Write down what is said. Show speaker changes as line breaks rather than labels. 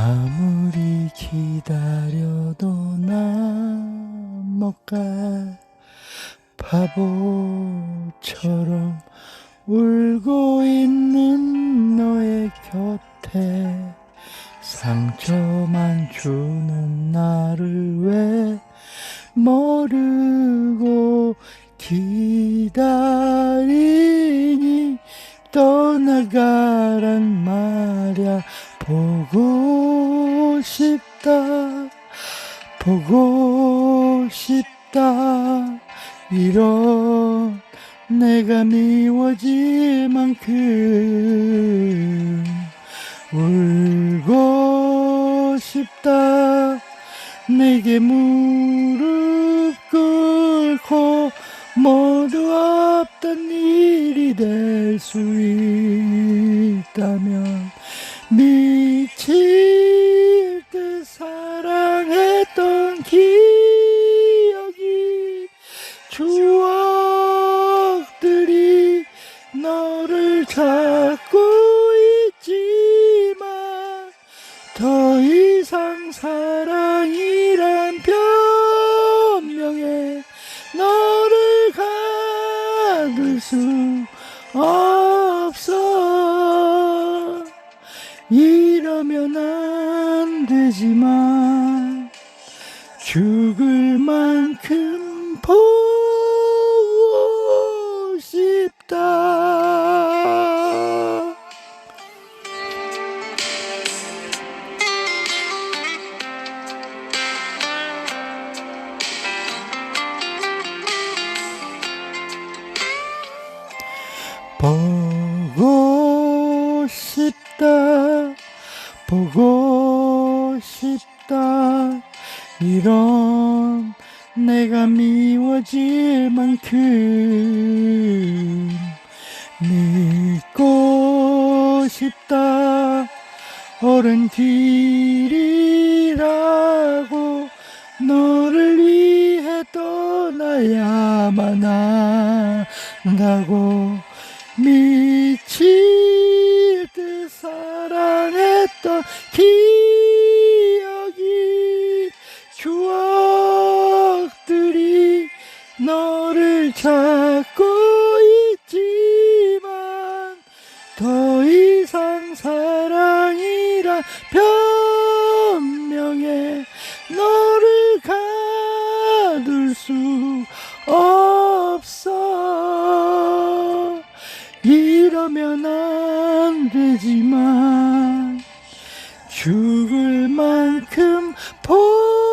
아무리 기다려도 나못가 바보처럼 울고 있는 너의 곁에 상처만 주는 나를 왜 모르고 기 보고 싶다 보고 싶다. 이런 내가 미워질 만큼 울고 싶다. 내게 무릎 꿇고 모두 없던 일이 될 수 있다면 미칠 듯 사랑했던 기억이 추억들이 너를 찾고 있지만 더 이상 사랑이란 변명에 너를 가둘 수 없어 되지만 죽을 만큼 보고 싶다. 보고 싶다. 이런 내가 미워질 만큼 믿고 싶다. 어른 길이라고 너를 위해 떠나야만 한다고 미칠 듯 사랑했던 기 찾고 있지만 더 이상 사랑이란 변명에 너를 가둘 수 없어. 이러면 안 되지만 죽을 만큼 보